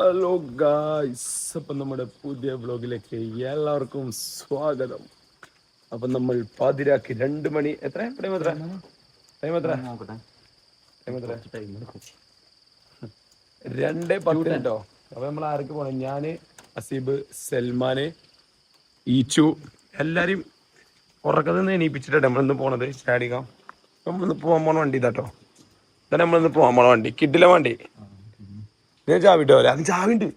Hello guys അപ്പം നമ്മുടെ പുതിയ വ്ലോഗിലേക്ക് എല്ലാവർക്കും സ്വാഗതം. അപ്പം നമ്മൾ പാതിരാക്കി രണ്ട് മണി എത്ര? ടൈം എത്ര? ടൈം എത്ര? ടൈം എത്ര രണ്ട് പത്ത് കേട്ടോ അപ്പൊ നമ്മൾ ആർക്ക് പോകണം ഞാൻ അസീബ് സൽമാന് ഈച്ചു. എല്ലാരും ഉറക്കത്തിൽ നിന്ന് എണീപ്പിച്ചിട്ടാണ് നമ്മളിന്ന് പോണത്. ചാടിക്കാം നമ്മളിന്ന് പോകാൻ പോണ വണ്ടി ഇതാട്ടോ. ഇതാണ് നമ്മളിന്ന് പോകാൻ പോണ വണ്ടി. കിഡിലെ വണ്ടി. ഞാൻ ചാവിട്ടോ അല്ലേ അത് ചാവിണ്ട്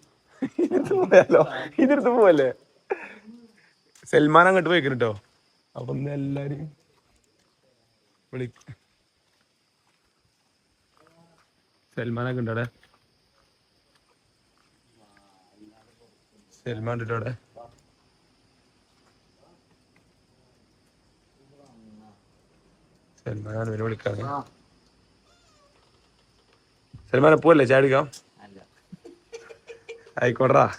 ഇതെടുത്ത് പോയാലോ? ഇതെടുത്ത് പോവല്ലേ? സൽമാൻ അങ്ങോട്ട് പോയിക്കണം കേട്ടോ അപ്പൊ ഇന്ന് എല്ലാരും വിളി സൽമാനൊക്കെ ഉണ്ടോ അവിടെ സൽമാൻ ഉണ്ടോ അവിടെ? സൽമാനാണ് ഇവരെ വിളിക്കാണ് സൽമാൻ പോവല്ലേ ചാടിക്കാം ആയിക്കോട്ടെടാ.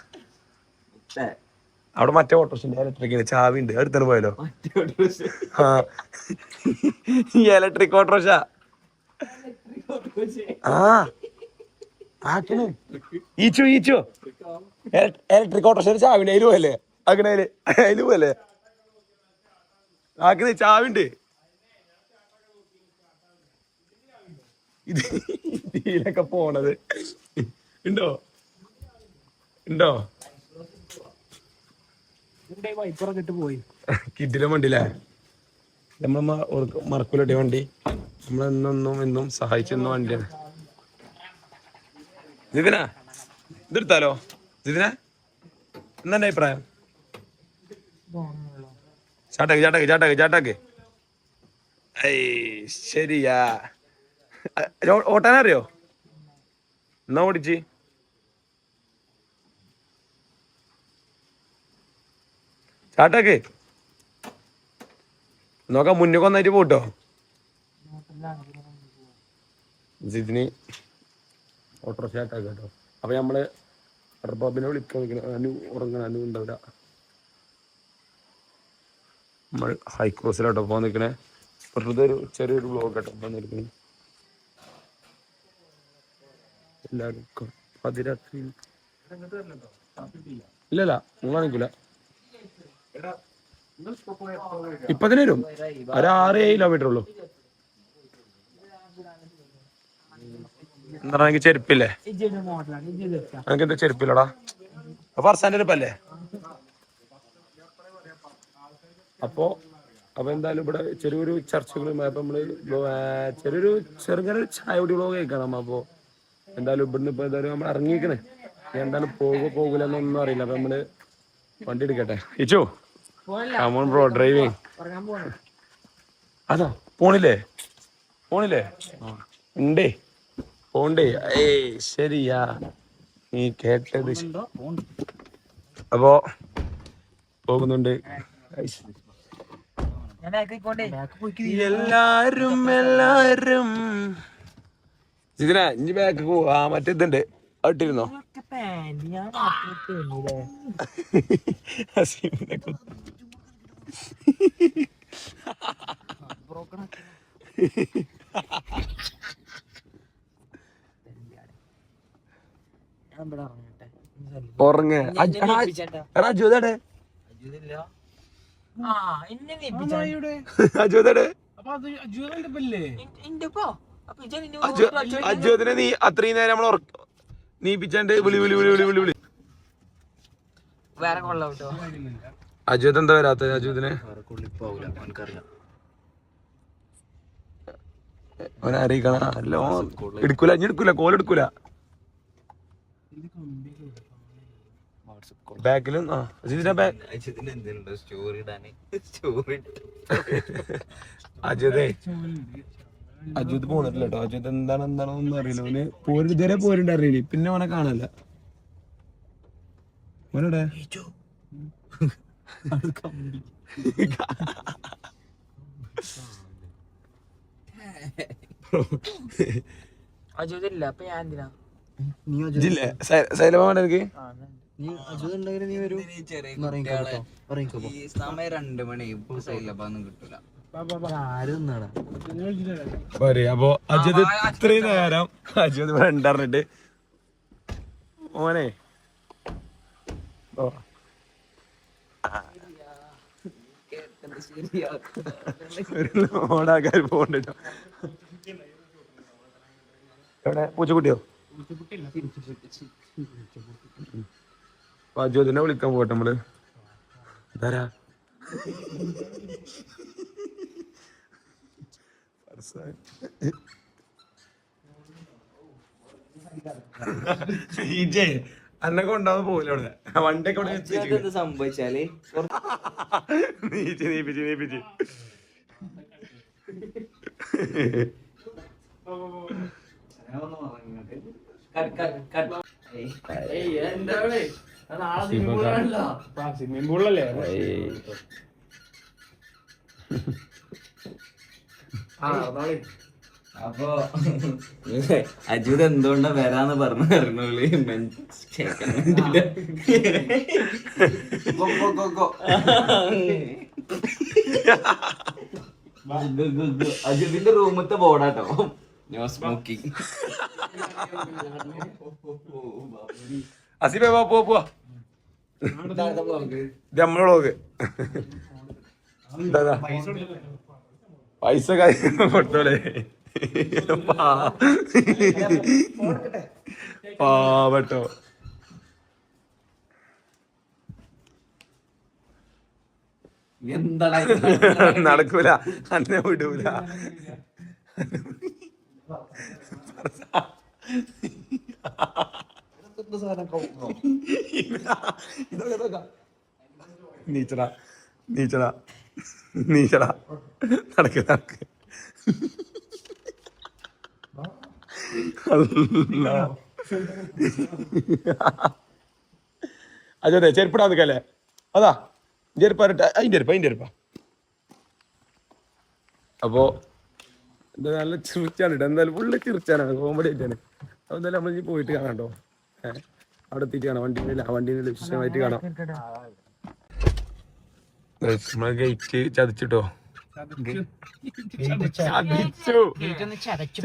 അവിടെ മറ്റേ ഓട്ടോസിന്റെ ഇലക്ട്രിക് ചാവി ഉണ്ട്. അടുത്തു പോയാലോ? ആ. ഈ ഇലക്ട്രിക് ഓട്ടോഷാ ആ. ആക്കണ്. ഈച്ചു ഈച്ചു. ഇലക്ട്രിക് ഓട്ടോഷ ചാവിണ്ട്. അതിൽ പോയല്ലേ അങ്ങനെ അതിൽ. അതിൽ പോയല്ലേ ആക്കുന്ന ചാവിണ്ട്. ഇത് ഇതിലൊക്കെ പോണത്. ഉണ്ടോ? ഉണ്ടോ? പോയി. കിഡിലെ വണ്ടിയില്ലേ നമ്മൾ മറക്കൂലട്ടെ വണ്ടി. നമ്മളെന്നും എന്നും സഹായിച്ചെന്ന വണ്ടിയാണ്. ജിതിന ഇതെടുത്താലോ? ജിതിന എന്താ അഭിപ്രായം? ചാട്ടാക്ക് ചാട്ടാക്ക് ചാട്ടാക്ക് ചാട്ടാക്ക്. ഐ ശരിയാ. ഓട്ടാനറിയോ? എന്നാ ഓടിച്ച്? ചാട്ടാക്ക്. നോക്കാം മുന്നേ ഒന്നായിട്ട് പോട്ടോ. ജിതിന് ഓട്ടോ ചാട്ടാ കേട്ടോ. അപ്പൊ നമ്മൾ റബാബിനെ വിളിക്കാൻ വിളിക്കണം അനു ഉറങ്ങണ അനു ഉണ്ടാവില്ല. നമ്മൾ ഹൈക്രോസിലോട്ടോ പോകാൻ നിൽക്കണേ. വെറുതെ ഒരു ചെറിയൊരു ബ്ലോഗ് കേട്ടോ പോകാൻ നിൽക്കണേ. എല്ലാവർക്കും പതിരാത്രി. ഇല്ലല്ല നിങ്ങൾ കാണിക്കൂല ഇപ്പൊ തന്നെ വരും ഒരു ആറ് ഏഴ് കിലോമീറ്റർ ഉള്ളൂ. എന്താ എനിക്ക് ചെരുപ്പില്ലേ? എനിക്ക് എന്താ ചെരുപ്പില്ലടാ അർസാന്റെ ചെരുപ്പല്ലേ? അപ്പോ അപ്പൊ എന്തായാലും ഇവിടെ ചെറിയൊരു ചർച്ചകളും അപ്പൊ നമ്മൾ ചെറിയൊരു ചെറുങ്ങനെ ചായ കുടി വ്ളോഗ് കേൾക്കണം അപ്പൊ. എന്തായാലും ഇവിടുന്ന് ഇപ്പൊ എന്തായാലും നമ്മൾ ഇറങ്ങിയിരിക്കണേ എന്തായാലും പോകുക പോകില്ല എന്നൊന്നും അറിയില്ല. അപ്പൊ നമ്മൾ വണ്ടി എടുക്കട്ടെ. ഇച്ചു. കമോൺ ബ്രോ ഡ്രൈവിംഗ് ഉറങ്ങാൻ പോകണം അതാ പോണില്ലേ? പോണില്ലേ? ഉണ്ടേ. പോണ്ടേ. ഏയ് ശരിയാ. നീ കേട്ടത് അപ്പോ പോകുന്നുണ്ട്. എല്ലാരും എല്ലാരും. ഇതിനാ ഇഞ്ചി ബാക്ക് പോവാ. മറ്റേതുണ്ട് അട്ടിരുന്നോ പാന്റ് ഹസീമിനെ കുത്ത്. ഉറങ്ങ്. അജുതടെ അജുതടെ അജുദിനെ നീ അത്രയും നേരം നമ്മൾ നീപ്പിച്ചാണ്ട് വിളി വിളി വിളി വിളി വിളി വിളി. വേറെ കൊള്ളാം കേട്ടോ. അജുത് എന്താ വരാത്ത? അജിതിന്? അവനെ അറിയിക്കണ. അല്ലോ എടുക്കൂല ഇനി എടുക്കൂല കോൾ എടുക്കൂല. ബാക്കിലും ആ അജിതിന്റെ ബാക്ക് അജിതേ. അജിത് പോന്നിട്ടില്ല കേട്ടോ അജിത് എന്താണ് എന്താണെന്നൊന്നും അറിയില്ല. ഓന് പോര് ഇതുവരെ പോരുണ്ട് അറിയില്ല പിന്നെ ഓനെ കാണാനില്ല. അവനെവിടെ അജുതില്ല അപ്പൊ ഞാൻ എന്തിനാ? ഇജില്ലേ സൈലമാൻ എനിക്ക് ഈ സമയം രണ്ട് മണി. ഇപ്പോൾ സൈലപ്പൊന്നും കിട്ടൂല. പോരെ അപ്പൊ അജിത് ഇത്രയും നേരം അജിത് ഉണ്ടായിരുന്നിട്ട് മോനെ. ഓ. ഒരു ലോഡാക്കാർ പോകണ്ടോ പൂച്ചക്കുട്ടിയോ? വിളിക്കാൻ പോട്ടെ നമ്മൾ. ധാരാ അന്നെ പോകില്ല അവിടെ. വണ്ടിയൊക്കെ അവിടെ വണ്ടി ഒക്കെ എന്ത് സംഭവിച്ചാൽ? നീച്ച് നീപ്പിച്ച്. നീപ്പിച്ച് സ്വിമ്മിംഗ് പൂളിലല്ലേ അപ്പൊ അജുത് എന്തുകൊണ്ടാ വരാന്ന് പറഞ്ഞു പറഞ്ഞോളി അജുദിന്റെ റൂമത്തെ ബോർഡാട്ടോ. നോ സ്മോക്കിംഗ് അസിബേ പോ പോവാ ഇത് നമ്മളെ വ്ളോഗ് പൈസ കാര്യം കൊടുത്തോളെ. പാ- പാവട്ടോ. നടക്കൂല. അന്നെ വിടൂല. നീച്ചടാ. നീച്ചടാ. നീച്ചടാ. നടക്ക് നടക്ക്. അതെ ചെരുപ്പിടാ നിൽക്കല്ലേ അതാ ചെരുപ്പ അതിന്റെ ചെരുപ്പ അതിന്റെ ചെരുപ്പ. അപ്പോ എന്താ നല്ല ചിറിച്ചാണ് കേട്ടോ എന്തായാലും ഫുള്ള് ചിറിച്ചാനാണ് കോമഡി ആയിട്ടാണ് അപ്പൊ എന്തായാലും നമ്മൾ ഇനി പോയിട്ട് കാണാം കേട്ടോ. ഏഹ് അവിടെ എത്തിയിട്ട് കാണാം. വണ്ടി ആ വണ്ടി ലക്ഷ്യമായിട്ട് കാണാം. ഗേറ്റ് ചതിച്ചിട്ടോ?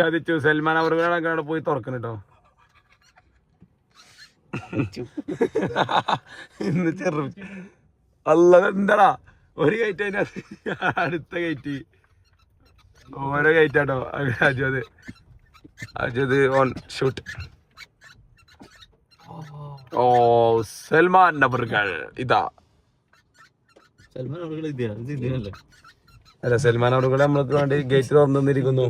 ചതിച്ചു. സൽമാൻ അവറുകളൊക്കെ അവിടെ പോയി തുറക്കണം കേട്ടോ. ഇന്ന് ചെറു അല്ലത് എന്താടാ? ഒരു കയറ്റ് അതിനകത്ത് അടുത്ത കയറ്റി ഓരോ കയറ്റാട്ടോ അജോത് അജത് അജത് ഓൺ ഷൂട്ട് ഓ സൽമാൻ നബറുകൾ ഇതാ. അല്ല സൽമാൻ കൂടെ നമ്മൾക്ക് വേണ്ടി ഗേറ്റ് തുറന്നിരിക്കുന്നു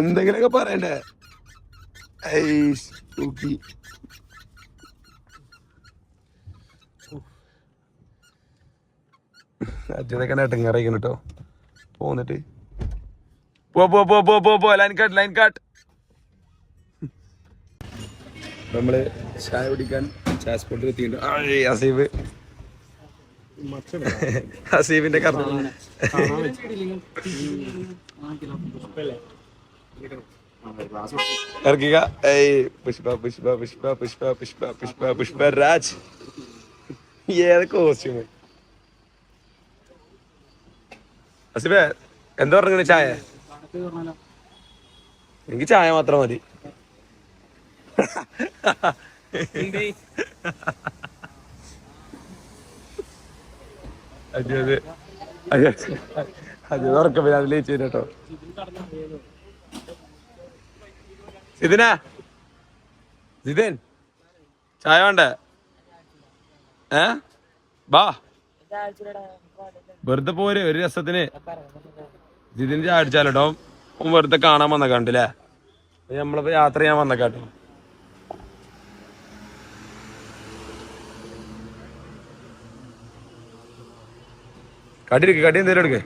എന്തെങ്കിലുമൊക്കെ പറയണ്ടേ. അജതൊക്കെ നെട്ടങ്ങറിയിക്കുന്നു കേട്ടോ പോന്നിട്ട് പോ പോ പോ പോ പോ പോ ലൈൻ കാട്ട് ലൈൻ കാട്ട് നമ്മൾ ചായ കുടിക്കാൻ ചായ സ്പോട്ടിൽ എത്തിയിട്ടുണ്ട്. അസീബ്. ഹസീബിന്റെ ഇറക്കുക. ഏയ് പുഷ്പ പുഷ്പ പുഷ്പ പുഷ്പ പുഷ്പ പുഷ്പ പുഷ്പ രാജ്. ഏത് കോസ്റ്റ്യൂമ് ഹസീബേ എന്താ പറഞ്ഞ ചായ? എനിക്ക് ചായ മാത്രം മതി. അതെ അതെ. അതെ അതെ. ഉറക്കം പിന്നെ ലേറ്റ് ചെയ്ത് കേട്ടോ. ഇതിനാ സിദിൻ. ചായ വേണ്ടേ? ഏ? ബാ. വെറുതെ പോരെ ഒരു രസത്തിന്. ജിതിന് ഓൻ വെറുതെ കാണാൻ വന്ന കണ്ടില്ലേ? നമ്മളിപ്പോ യാത്ര ചെയ്യാൻ വന്ന കടി എടുക്ക്. കടി എന്തേലും എടുക്ക്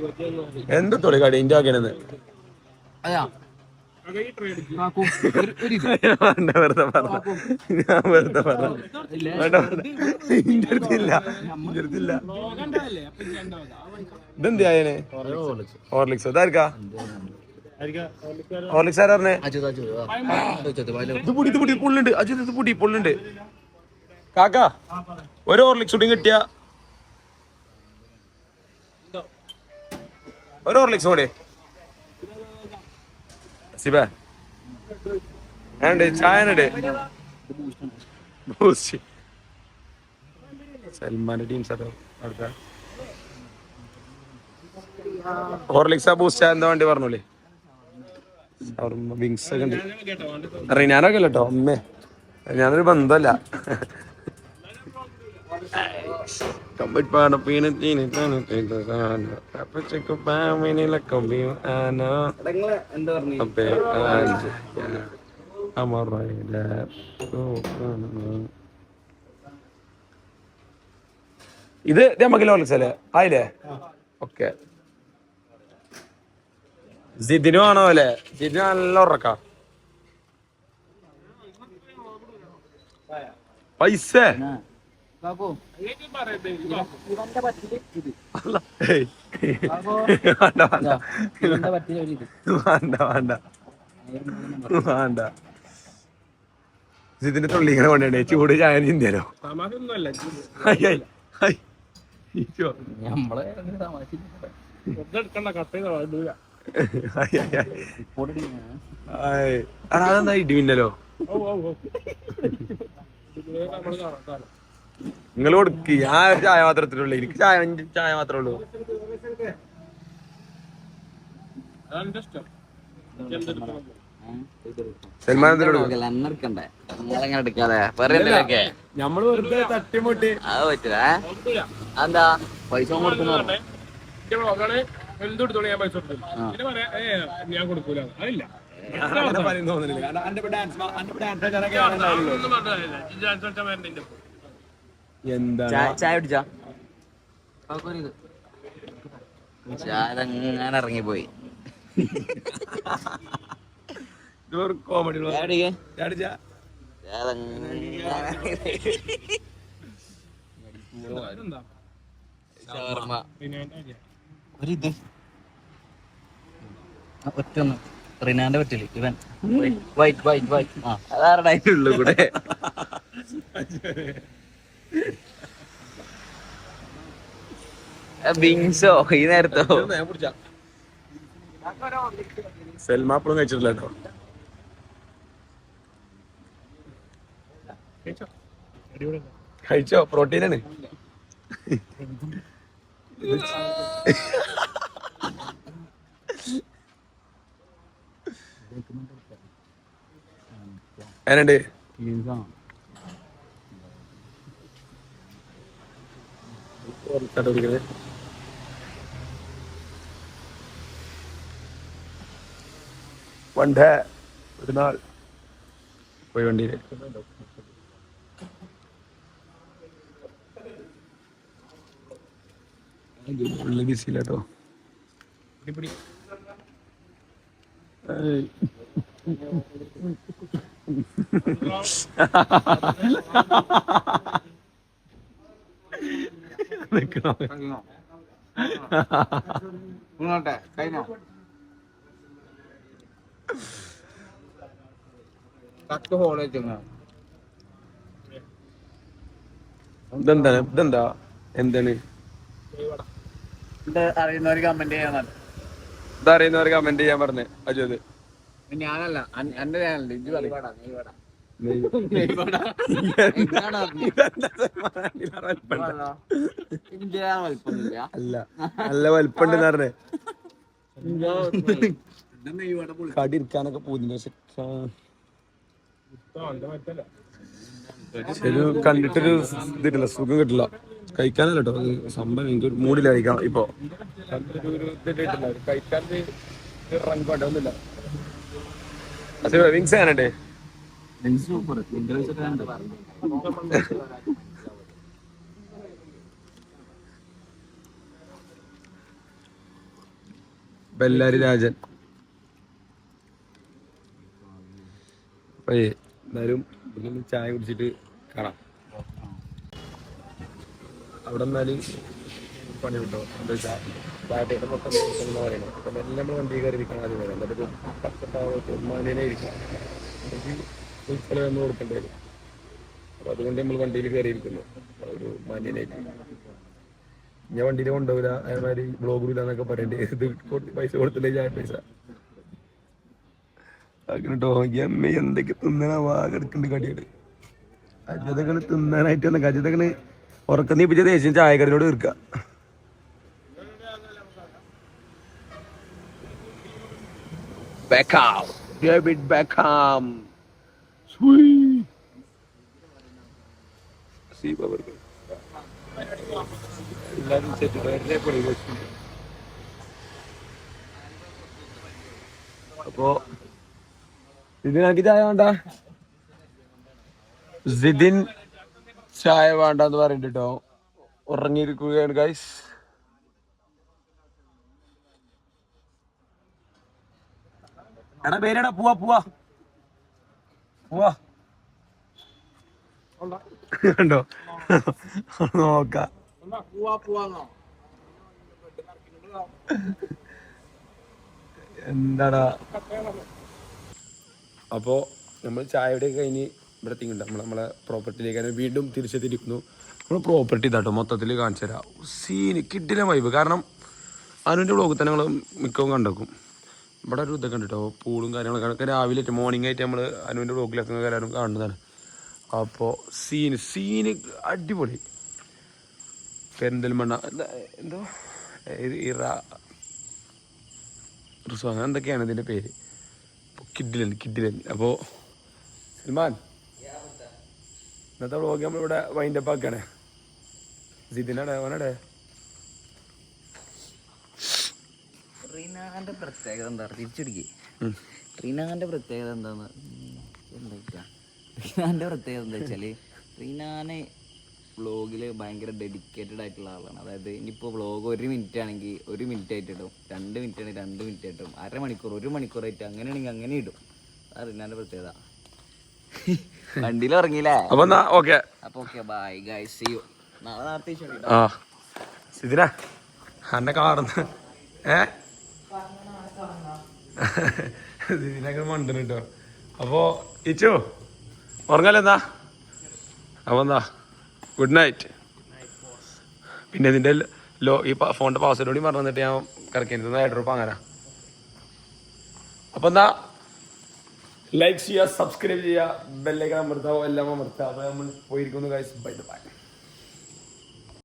എന്തൊത്തോടെ കടി ഇന്റെ ആക്കണെന്ന് വേണ്ട വെറുതെ പറ ഞാൻ വെറുതെ പറ വേണ്ട വേണ്ട. ഇന്റെ അടുത്തില്ല. ഇന്റെ അടുത്തില്ല. ഇതെന്ത് ആയനെ ഹോർലിക്സ്. അതായിരിക്കാ ഹോർലിക്സ് ആരാ പറഞ്ഞേ? ഇത് പൊടി ഇത് പൊടി. പുള്ളുണ്ട്. അജിത് ഇത് പൊടി പുള്ളുണ്ട്. കാക്ക ഒരു ഹോർലിക്സ് കൂടി കിട്ടിയ ഒരു ഹോർലിക്സ് കൂടി. സിബ ഏണ്ട് ചായ ഉണ്ട് ബൂസ്റ്റ്. സൽമാന്റെ ടീംസ് അടുത്ത ഹോർലിക്സ് ബൂസ്റ്റ് എന്താ വേണ്ടി പറഞ്ഞോളേ? വിങ്സ് ഒക്കെ ഉണ്ട്. റിനാനൊക്കെ അല്ല കേട്ടോ അമ്മേ ഞാനൊരു ബന്ധമല്ല. Kambit para pinatinit ano tito sana. Tapos ko pa may nila kabi ano. Ape ano. Amaray da. ഇത് നമുക്ക് ലോളിക്സല്ലേ ആയില്ലേ ഓക്കെ ജിതിനും ആണോ അല്ലേ ജിതിന് നല്ല ഉറക്ക പൈസ എന്താ പറ്റിയ ഒരു ഇത്. വേണ്ട വേണ്ട. വേണ്ട. ഇതിന്റെ തുള്ളി ഇങ്ങനെ കൊണ്ടേ ചൂട് ചായ ചിന്തേലോ നമ്മളെ അതെന്താ ഇടി മിന്നലോ നിങ്ങൾ കൊടുക്ക്. ഞാൻ ചായ മാത്രത്തിലുള്ളൂ എനിക്ക് ചായ അഞ്ച് ചായ മാത്രമേ ഉള്ളൂ. ഞമ്മൾ വെറുതെ തട്ടിമുട്ടി. അത് പറ്റില്ല എന്താ പൈസ കൊടുക്കുന്ന ഞാൻ കൊടുക്കൂല അതില്ല ഡാൻസ് ഡാൻസ് എന്താ ചായ കുടിച്ചാ? അങ്ങനെ ഇറങ്ങിപ്പോയി. കോമഡി. ഒരിത്. ഒറ്റൊന്ന് റിനാന്റെ പറ്റില്ല? ഇവൻ. White white white. അതാരുടെ ഉള്ളു കൂടെ? ബിങ്സോ ഈ നേരത്തോ? ഞാൻ പിടിച്ചാ സെൽമ അപ്പഴും കഴിച്ചിട്ടില്ല കേട്ടോ. കഴിച്ചോ? പ്രോട്ടീൻ ആണ് എന്നുണ്ട് പണ്ട് ഒരു നാൾ പോയി വണ്ടിയിൽ ഫുള്ള് ബിസിയില്ല കേട്ടോ ഏയ്. വെച്ചാ ഇതെന്താ? ഇതെന്താ? എന്താണ്? അറിയുന്നവർ കമന്റ് ചെയ്യാൻ ഇതറിയുന്നവർ കമന്റ് ചെയ്യാൻ പറഞ്ഞേ അജത് ഞാനല്ല എന്റെ നീ ഇജ്ജ് അല്ല നല്ല വലിപ്പുണ്ടെന്ന് പറഞ്ഞേ കടി ഇരിക്കാനൊക്കെ പോകുന്നു പക്ഷെ ശരി കണ്ടിട്ടൊരു ഇതിട്ടില്ല സുഖം കിട്ടില്ല. കഴിക്കാനല്ല കേട്ടോ അത് സംഭവം എനിക്ക് ഒരു മൂടില്ല കഴിക്കാം ഇപ്പൊ. കഴിക്കാൻ വിങ്സ് ആണേ ബെല്ലാരി രാജൻ അപ്പേ എന്തായാലും ചായ കുടിച്ചിട്ട് കാണാം. അവിടെ എന്നാൽ പണി കിട്ടോ? എന്താ ബാറ്റയുടെ മൊത്തം പറയുന്നത് അപ്പം എല്ലാം നമ്മൾ വണ്ടി കയറി ഇരിക്കണം ആദ്യം. എന്നിട്ട് പച്ചപ്പാവത്ത് മാനേനെ ഇരിക്കണം ചെലവ് നമ്മൾ കൊടുക്കേണ്ടി വരും. അപ്പൊ അതുകൊണ്ട് നമ്മൾ വണ്ടിയിൽ കയറിയിരിക്കുന്നു. ഒരു മാന്യനായിട്ട് ഞാൻ വണ്ടിയിൽ കൊണ്ടുപോകില്ല അതേമാതിരി ബ്ലോഗില്ല എന്നൊക്കെ പറയണ്ടേ ഇത് പൈസ കൊടുത്തില്ലേ ഞാൻ പൈസ? അങ്ങനെ കേട്ടോ അമ്മ എന്തൊക്കെ തിന്നണ വാഗെടുക്കുന്നുണ്ട് കടിയുടെ അജിതകൾ തിന്നാനായിട്ട് വന്ന അജിതകൾ ഉറക്കം നീപ്പിച്ച ദേശീയ ചായക്കടനോട് തീർക്കുക Beckham. David Beckham. Babar. എല്ലാരും സെറ്റ് പൊളി വെച്ചു അപ്പോ ഇത് എനിക്ക് ചായ വേണ്ട സിദിൻ ചായ പറയുന്നുണ്ട് കേട്ടോ ഉറങ്ങിയിരിക്കുകയാണ് ഗൈസ് എടാ പേരെടാ പോവാ പോവാ. കണ്ടോ? നോക്ക. എന്താടാ? അപ്പോ നമ്മൾ ചായയുടെ കഴിഞ്ഞ് ഇവിടെ എത്തിക്കുന്നുണ്ട് നമ്മൾ നമ്മളെ പ്രോപ്പർട്ടിയിലേക്ക് വീണ്ടും തിരിച്ചെത്തിയിരിക്കുന്നു. നമ്മൾ പ്രോപ്പർട്ടി ഇതാട്ടോ മൊത്തത്തിൽ കാണിച്ചു തരാം സീന് കിഡിലെ വൈബ് കാരണം അനുവിന്റെ ബ്ലോഗിൽ തന്നെ നമ്മൾ മിക്കവും കണ്ടേക്കും. ഇവിടെ ഒരു ഇതൊക്കെ ഉണ്ട് കേട്ടോ പൂളും കാര്യങ്ങളൊക്കെ. ഒക്കെ രാവിലെ മോർണിംഗ് ആയിട്ട് നമ്മൾ അനുവിന്റെ ബ്ലോഗിലൊക്കെ എല്ലാവരും കാണുന്നതാണ്. അപ്പോൾ സീന് സീന് അടിപൊളി. പെരിന്തൽമണ്ണ. എന്താ ഇറ. റിസോ അങ്ങനെ എന്തൊക്കെയാണ് ഇതിന്റെ പേര്? കിഡിലൻ കിഡിലൻ. അപ്പോൾ സൽമാൻ. ഇന്നത്തെ വ്ളോഗ് നമ്മളിവിടെ വൈൻഡപ്പ് ആക്കുകയാണ് ജിതിനടെ അവനടെ റീനാന്റെ പ്രത്യേകത എന്താ? തിരിച്ചടിക്കേ ട്രീനാഗന്റെ പ്രത്യേകത എന്താന്ന്? എന്താ റീനാന്റെ പ്രത്യേകത എന്താ വെച്ചാൽ ട്രീനാനെ വ്ളോഗിൽ ഭയങ്കര ഡെഡിക്കേറ്റഡ് ആയിട്ടുള്ള ആളാണ്. അതായത് ഇനിയിപ്പോൾ വ്ളോഗ് ഒരു മിനിറ്റ് ആണെങ്കിൽ ഒരു മിനിറ്റ് ആയിട്ട് ഇടും. രണ്ട് മിനിറ്റ് ആണെങ്കിൽ രണ്ട് മിനിറ്റ് ആയിട്ട് ഇടും. അരമണിക്കൂർ ഒരു മണിക്കൂറായിട്ട് അങ്ങനെയാണെങ്കിൽ അങ്ങനെ ഇടും. അതാണ് പ്രത്യേകത. വണ്ടിയിൽ ഇറങ്ങിയില്ലേ എന്നാ ഓക്കെ അപ്പൊ okay bye guys see you നാളെ നേരത്തെ ഇതിനാ ആ. സിദിന അന്റെ കാർന്ന് ഏ? ഇതിനൊക്കെ മണ്ടന് കേട്ടോ അപ്പോ ഇച്ചു ഉറങ്ങല്ലേ എന്താ അപ്പൊ എന്താ? ഗുഡ് നൈറ്റ് പിന്നെ ഇതിന്റെ ലോ ഈ ഫോണിന്റെ പാസ്വേഡ് കൂടി പറഞ്ഞു തന്നിട്ട് ഞാൻ ഏഴ് രൂപ അങ്ങനെ അപ്പൊ എന്താ? ലൈക്ക് ചെയ്യുക സബ്സ്ക്രൈബ് ചെയ്യുക ബെല്ലൈക്കൺ അമർത്താവോ എല്ലാം അമർത്താവോ. നമ്മൾ പോയിരിക്കുന്നു ഗൈസ് ബൈ ബൈ